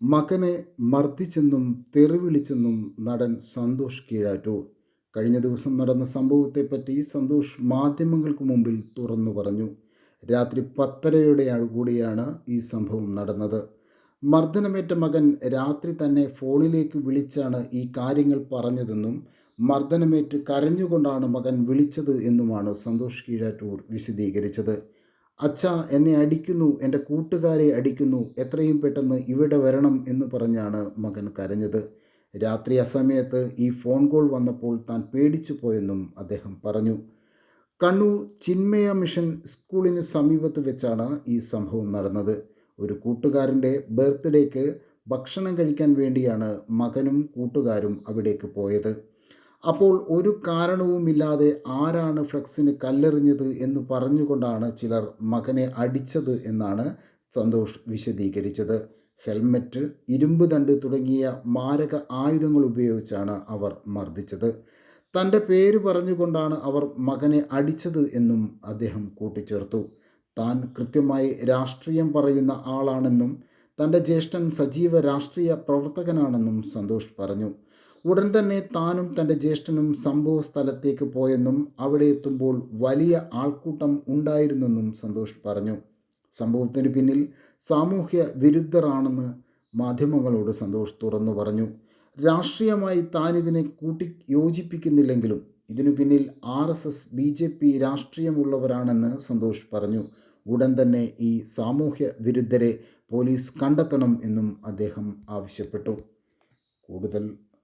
മകനെ മർദ്ദിച്ചെന്നും തെറിവിളിച്ചെന്നും നടൻ സന്തോഷ് കീഴാറ്റൂർ കഴിഞ്ഞ ദിവസം നടന്ന സംഭവത്തെപ്പറ്റി സന്തോഷ് മാധ്യമങ്ങൾക്ക് മുമ്പിൽ തുറന്നു പറഞ്ഞു. രാത്രി പത്തരയുടെ കൂടിയാണ് ഈ സംഭവം നടന്നത്. മർദ്ദനമേറ്റ മകൻ രാത്രി തന്നെ ഫോണിലേക്ക് വിളിച്ചാണ് ഈ കാര്യങ്ങൾ പറഞ്ഞതെന്നും മർദ്ദനമേറ്റ് കരഞ്ഞുകൊണ്ടാണ് മകൻ വിളിച്ചത് എന്നുമാണ് സന്തോഷ് കീഴാറ്റൂർ വിശദീകരിച്ചത്. അച്ഛ എന്നെ അടിക്കുന്നു എന്റെ കൂട്ടുകാരെ അടിക്കുന്നു എത്രയും പെട്ടെന്ന് ഇവിടെ വരണം എന്ന് പറഞ്ഞാണ് മകൻ കരഞ്ഞത്. രാത്രി അസമയത്ത് ഈ ഫോൺ കോൾ വന്നപ്പോൾ താൻ പേടിച്ചു പോയെന്നും അദ്ദേഹം പറഞ്ഞു. കണ്ണൂർ ചിന്മയ മിഷൻ സ്കൂളിന് സമീപത്ത് വെച്ചാണ് ഈ സംഭവം നടന്നത്. ഒരു കൂട്ടുകാരന്റെ ബർത്ത്ഡേക്ക് ഭക്ഷണം കഴിക്കാൻ വേണ്ടിയാണ് മകനും കൂട്ടുകാരും അവിടേക്ക് പോയത്. അപ്പോൾ ഒരു കാരണവുമില്ലാതെ ആരാണ് ഫ്ലക്സിന് കല്ലെറിഞ്ഞത് എന്ന് പറഞ്ഞുകൊണ്ടാണ് ചിലർ മകനെ അടിച്ചത് എന്നാണ് സന്തോഷ് വിശദീകരിച്ചത്. ഹെൽമറ്റ് ഇരുമ്പ് ദണ്ട് തുടങ്ങിയ മാരക ആയുധങ്ങൾ ഉപയോഗിച്ചാണ് അവർ മർദ്ദിച്ചത്. തന്റെ പേര് പറഞ്ഞുകൊണ്ടാണ് അവർ മകനെ അടിച്ചത് എന്നും അദ്ദേഹം കൂട്ടിച്ചേർത്തു. താൻ കൃത്യമായി രാഷ്ട്രീയം പറയുന്ന ആളാണെന്നും തന്റെ ജ്യേഷ്ഠൻ സജീവ രാഷ്ട്രീയ പ്രവർത്തകനാണെന്നും സന്തോഷ് പറഞ്ഞു. ഉടൻ തന്നെ താനും തന്റെ ജ്യേഷ്ഠനും സംഭവ സ്ഥലത്തേക്ക് പോയെന്നും അവിടെ എത്തുമ്പോൾ വലിയ ആൾക്കൂട്ടം ഉണ്ടായിരുന്നെന്നും സന്തോഷ് പറഞ്ഞു. സംഭവത്തിന് പിന്നിൽ സാമൂഹ്യ വിരുദ്ധരാണെന്ന് മാധ്യമങ്ങളോട് സന്തോഷ് തുറന്നു പറഞ്ഞു. രാഷ്ട്രീയമായി താനിതിനെ കൂട്ടി യോജിപ്പിക്കുന്നില്ലെങ്കിലും ഇതിനു പിന്നിൽ R S S B J P രാഷ്ട്രീയമുള്ളവരാണെന്ന് Santhosh പറഞ്ഞു. ഉടൻ തന്നെ ഈ സാമൂഹ്യ വിരുദ്ധരെ പോലീസ് കണ്ടെത്തണം എന്നും അദ്ദേഹം ആവശ്യപ്പെട്ടു. കൂടുതൽ